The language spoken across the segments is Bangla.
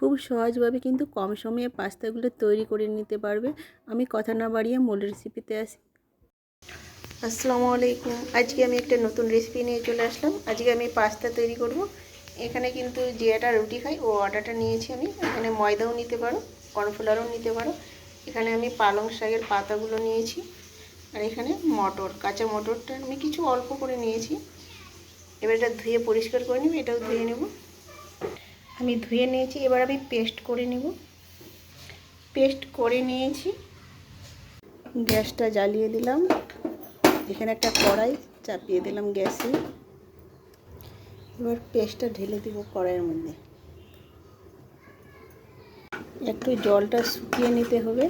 খুব সহজভাবে কিন্তু কম সময়ে পাস্তাগুলো তৈরি করে নিতে পারবে। আমি কথা না বাড়িয়ে মূল রেসিপিতে আসি। আসসালামু আলাইকুম। আজকে আমি একটা নতুন রেসিপি নিয়ে চলে আসলাম। আজকে আমি পাস্তা তৈরি করব। এখানে কিন্তু যে আটা রুটি খাই। ও আটাটা নিয়েছি আমি। এখানে ময়দাও নিতে পারো, কর্নফ্লাওয়ারও নিতে পারো। এখানে আমি পালং শাকের পাতাগুলো নিয়েছি। আর এখানে মটর, কাঁচা মটরটা আমি কিছু অল্প করে নিয়েছি। এবার এটা ধুয়ে পরিষ্কার করে নেব। এটাও ধুয়ে নেব। আমি ধুয়ে নিয়েছি, এবার আমি পেস্ট করে নেব। পেস্ট করে নিয়েছি। গ্যাসটা জ্বালিয়ে দিলাম। এখানে একটা কড়াই চাপিয়ে দিলাম গ্যাসে। এবার পেস্টটা ঢেলে দিব কড়াইয়ের মধ্যে। একটু জলটা শুকিয়ে নিতে হবে।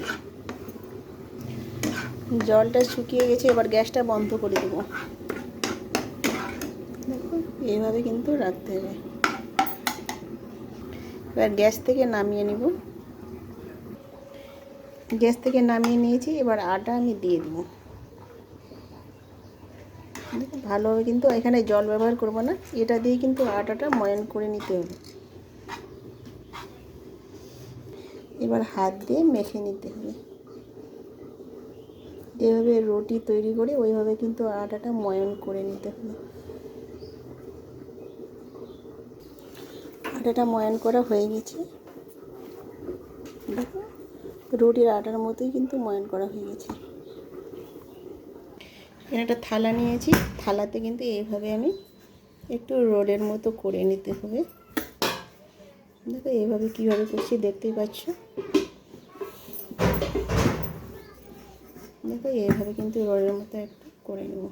জলটা শুকিয়ে গেছে, এবার গ্যাসটা বন্ধ করে দেব। দেখো এইভাবে কিন্তু রাখতে হবে। এবার গ্যাস থেকে নামিয়ে নিব। গ্যাস থেকে নামিয়ে নিয়েছি, এবার আটা আমি দিয়ে দেব। ভালোভাবে কিন্তু এখানে জল ব্যবহার করব না, এটা দিয়ে কিন্তু আটাটা ময়ন করে নিতে হবে। এবার হাত দিয়ে মেখে নিতে হবে। যেভাবে রুটি তৈরি করে, ওইভাবে কিন্তু আটাটা ময়ন করে নিতে হবে। আটাটা ময়ান করা হয়ে গেছে। দেখো রুটির আটার মতোই কিন্তু ময়ান করা হয়ে গেছে। এখানে একটা থালা নিয়েছি। থালাতে কিন্তু এইভাবে আমি একটু রোলের মতো করে নিতে হবে। দেখো এইভাবে কীভাবে করছি দেখতেই পাচ্ছ। দেখো এইভাবে কিন্তু রোলের মতো একটু করে নেব।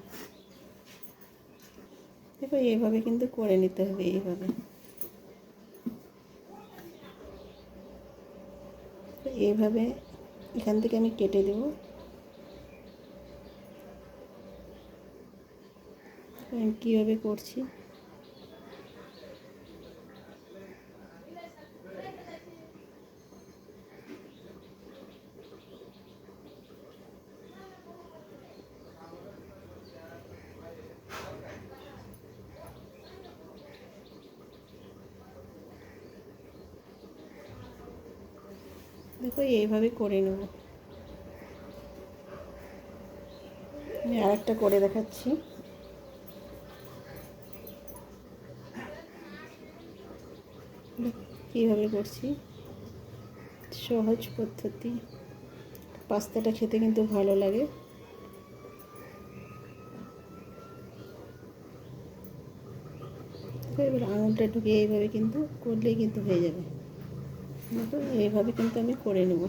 দেখো এইভাবে কিন্তু করে নিতে হবে, এইভাবে। এইভাবে এখান থেকে আমি কেটে দেব। কীভাবে করছি? দেখো, এইভাবে করে নেব। আমি আর একটা করে দেখাচ্ছি। কীভাবে করছি? সহজ পদ্ধতি। পাস্তাটা খেতে কিন্তু ভালো লাগে। এবার আঙুলটা ঢুকে এইভাবে কিন্তু করলেই কিন্তু হয়ে যাবে। এইভাবে কিন্তু আমি করে নেব।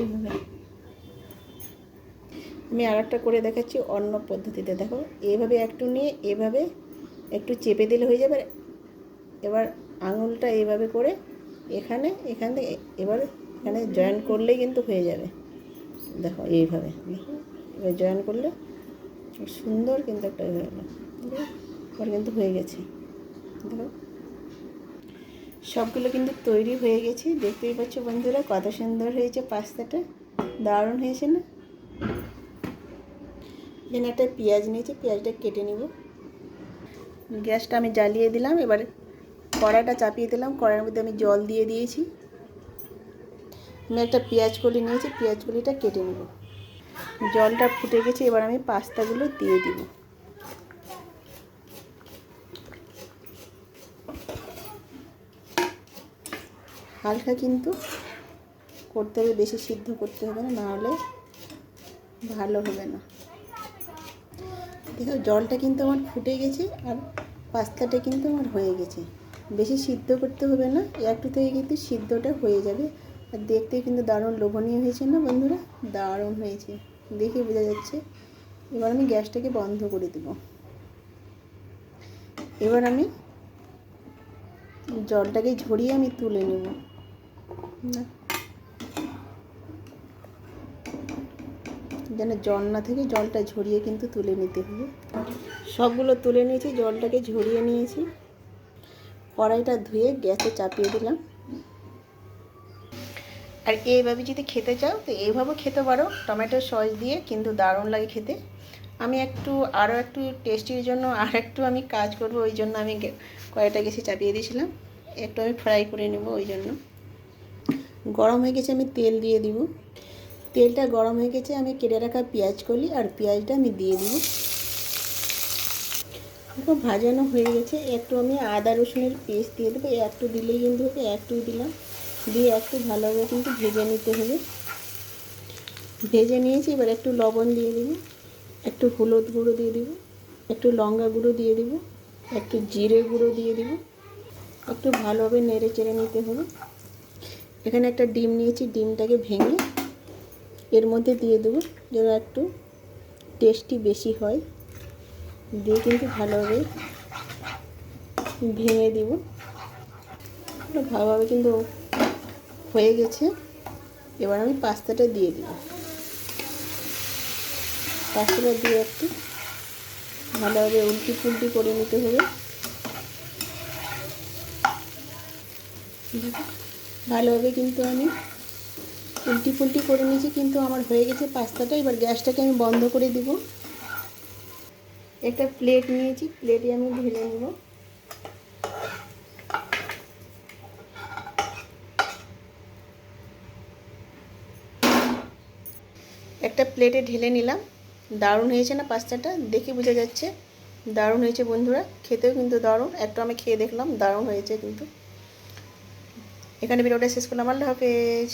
এইভাবে। আমি আর একটা করে দেখাচ্ছি অন্য পদ্ধতিতে। দেখো এইভাবে একটু নিয়ে এভাবে একটু চেপে দিলে হয়ে যাবে। এবার আঙুলটা এইভাবে করে এখানে এখান থেকে এবার এখানে জয়েন করলেই কিন্তু হয়ে যাবে। দেখো এইভাবে। দেখো এবার জয়েন করলে সুন্দর কিন্তু একটা হয়ে গেলো। এবার কিন্তু হয়ে গেছে। দেখো। সবগুলো কিন্তু তৈরি হয়ে গেছে। দেখতেই পাচ্ছ বন্ধুরা, কত সুন্দর হয়েছে পাস্তাটা। দারুণ হয়েছে না? এখানে একটা পেঁয়াজ নিয়েছি, পেঁয়াজটা কেটে নিব। গ্যাসটা আমি জ্বালিয়ে দিলাম, এবার কড়াইটা চাপিয়ে দিলাম। কড়াইয়ের মধ্যে আমি জল দিয়ে দিয়েছি। আমি একটা পেঁয়াজ কলি নিয়েছি, পেঁয়াজ কলিটা কেটে নেব। জলটা ফুটে গেছে, এবার আমি পাস্তাগুলো দিয়ে দিব। হালকা কিন্তু করতে হবে, বেশি সিদ্ধ করতে হবে না, নাহলে ভালো হবে না। দেখো, জলটা কিন্তু আমার ফুটে গেছে আর পাস্তাটা কিন্তু আমার হয়ে গেছে। বেশি সিদ্ধ করতে হবে না, একটু থেকে কিন্তু সিদ্ধটা হয়ে যাবে। আর দেখতে কিন্তু দারুণ লোভনীয় হয়েছে না বন্ধুরা? দারুণ হয়েছে। দেখে বোঝা যাচ্ছে। এবার আমি গ্যাসটাকে বন্ধ করে দেব। এবার আমি জলটাকে ঝরিয়ে আমি তুলে নেব। যেন জল না থেকে জলটা ঝরিয়ে কিন্তু তুলে নিতে হবে। সবগুলো তুলে নিয়েছি, জলটাকে ঝরিয়ে নিয়েছি। কড়াইটা ধুয়ে গ্যাসে চাপিয়ে দিলাম। আর এইভাবে যদি খেতে চাও, তো এইভাবেও খেতে পারো। টমেটো সস দিয়ে কিন্তু দারুণ লাগে খেতে। আমি একটু, আরও একটু টেস্টির জন্য আর একটু আমি কাজ করব, ওই জন্য আমি কড়াইটা গ্যাসে চাপিয়ে দিয়েছিলাম। একটু আমি ফ্রাই করে নেব ওই জন্য। গরম হয়ে গেছে, আমি তেল দিয়ে দিব। তেলটা গরম হয়ে গেছে, আমি কেটে রাখা পেঁয়াজ কলি আর পেঁয়াজটা আমি দিয়ে দিব। দেখো, ভাজানো হয়ে গেছে। একটু আমি আদা রসুনের পেস্ট দিয়ে দেবো। একটু দিলেই কিন্তু হবে একটু দিলাম। দিয়ে একটু ভালোভাবে কিন্তু ভেজে নিতে হবে। ভেজে নিয়েছি, এবার একটু লবণ দিয়ে দিব। একটু হলুদ গুঁড়ো দিয়ে দিব। একটু লঙ্কা গুঁড়ো দিয়ে দিব। একটু জিরে গুঁড়ো দিয়ে দিব। একটু ভালোভাবে নেড়ে চেড়ে নিতে হবে। এখানে একটা ডিম নিয়েছি, ডিমটাকে ভেঙে এর মধ্যে দিয়ে দেবো যেন একটু টেস্টি বেশি হয়। দিয়ে কিন্তু ভালোভাবে ভেঙে দিব। ভালোভাবে কিন্তু হয়ে গেছে। এবার আমি পাস্তাটা দিয়ে দিব। পাস্তাটা দিয়ে একটু ভালোভাবে উল্টি পুল্টি করে নিতে হবে। ভালোভাবে কিন্তু আমি। উল্টি পুল্টি করে নিয়েছি কিন্তু আমার হয়ে গেছে পাস্তাটা। এবার গ্যাসটাকে আমি বন্ধ করে দিব। একটা প্লেট নিয়েছি, প্লেটে আমি ঢেলে নেব। একটা প্লেটে ঢেলে নিলাম। দারুণ হয়েছে না পাস্তাটা? দেখে বোঝা যাচ্ছে। দারুণ হয়েছে বন্ধুরা। খেতেও কিন্তু দারুণ। একটু আমি খেয়ে দেখলাম, দারুণ হয়েছে কিন্তু। এখানে ভিডিওটা শেষ করলাম। আল্লাহ হাফেজ।